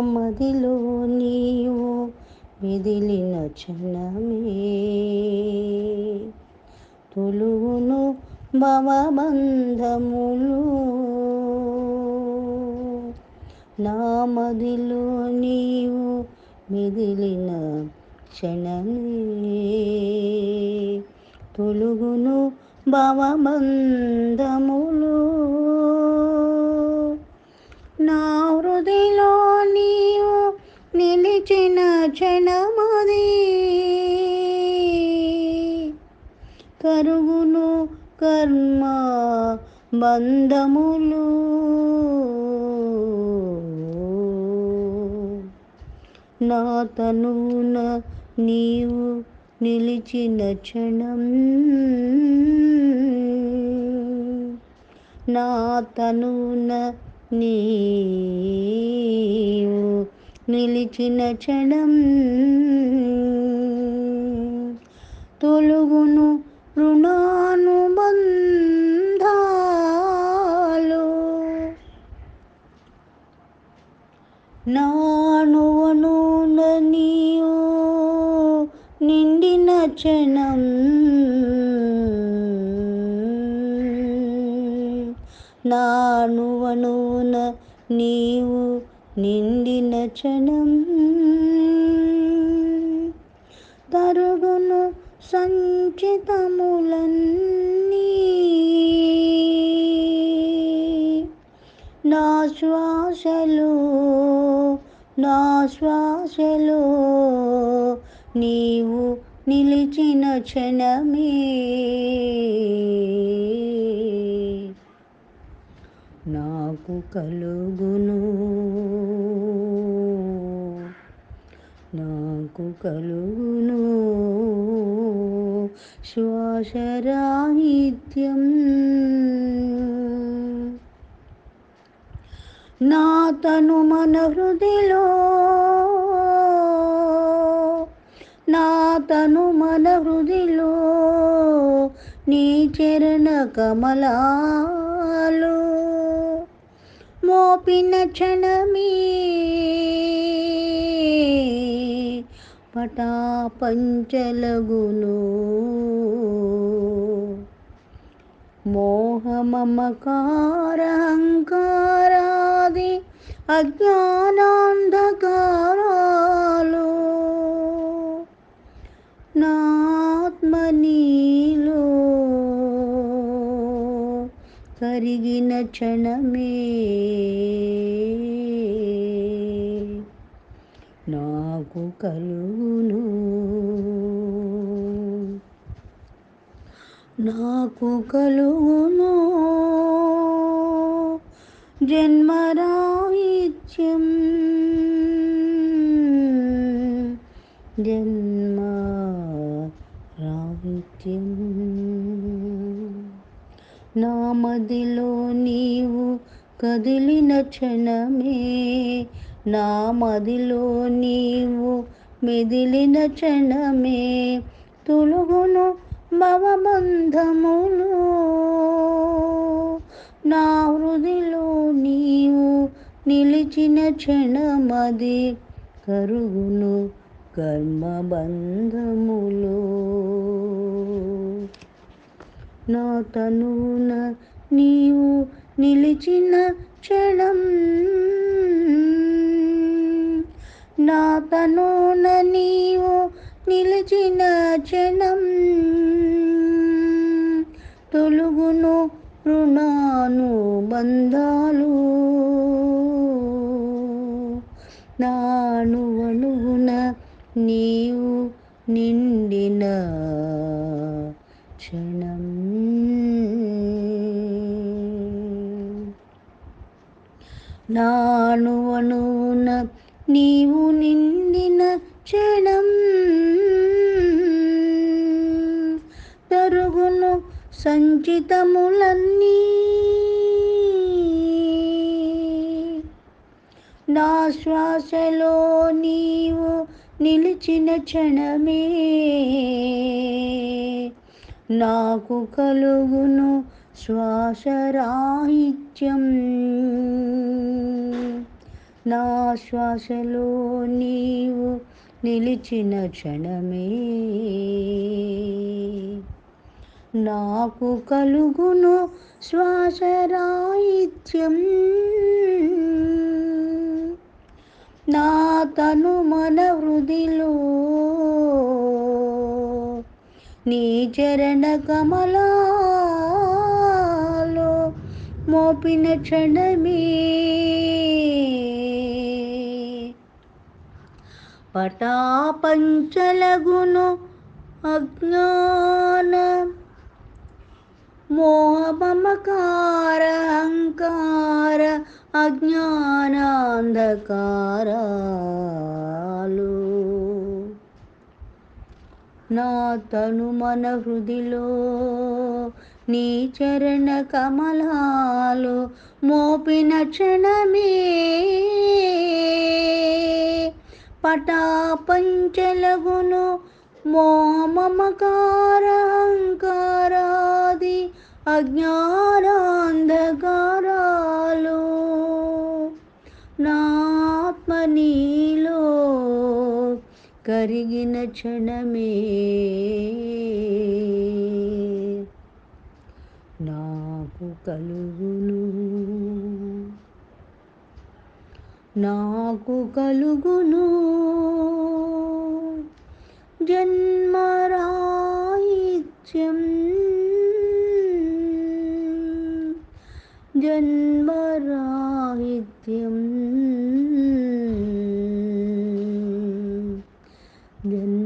మదిలో నీవు మెదిలిన క్షణమే. తొలుగును భవబంధములు. నా మదిలో నీవు మెదిలిన క్షణమే. తొలుగును భవబంధములు. బంధములు. నా తనున నీవు నిలిచిన క్షణం. నా తనున నీవు నిలిచిన క్షణం. తొలుగును రుణానుబంధ నానువను నీవు నిండిన క్షణం. నానువనున నీవు నిండిన క్షణం. తరుగును సంచితములన్నీ నా శ్వాసలో నా శ్వాసలో నీవు నిలిచిన క్షణమే. నాకు కలుగును. నాకు కలుగును. శ్వాసరాహిత్యం నాతను మన హృదిలో నాతను మన హృదిలో నీ చరణ కమలాలు మోపిన క్షణమే పటా పంచలగును ఉన్నది. అజ్ఞానాంధకారాలు. నాత్మనీలో కరిగిన క్షణమే. నాకు కలుగును. నాకు కలుగును. జన్మరాహిత్యం. జన్మ రాహిత్యం నామదిలో నీవు కదిలిన క్షణమే నామదిలో నీవు మెదిలిన క్షణమే తొలుగును భవబంధములో. నా హృదిలో నీవు నిలిచిన క్షణమది కరుగును కర్మబంధములు. నా తనున నీవు నిలిచిన క్షణం నా తనున నీవు నిలిచిన క్షణం తొలుగును అనుబంధాలు నాను అణుగున నీవు నిండిన క్షణం. నాను అణువున నీవు నిండిన క్షణం. తరుగును సంచితములన్నీ నా శ్వాసలో నీవు నిలిచిన క్షణమే. నాకు కలుగును శ్వాసరాహిత్యం నా శ్వాసలో నీవు నిలిచిన క్షణమే. నాకు కలుగును శ్వాసరాహిత్యం నా తను మన హృదిలో నీ చరణ కమలాలో మోపిన క్షణమే. పటాపంచలగును అజ్ఞాన మోహమకార అహంకార అజ్ఞానాంధకారాలు. నా తను మన హృదిలో నీ చరణ కమలాలు మోపిన క్షణమే. పటాపంచలగును మోమమకార అజ్ఞాన కరిగిన క్షణమే. నాకు కలుగును. నాకు కలుగును. జన్మరాహిత్యం జన్మ Good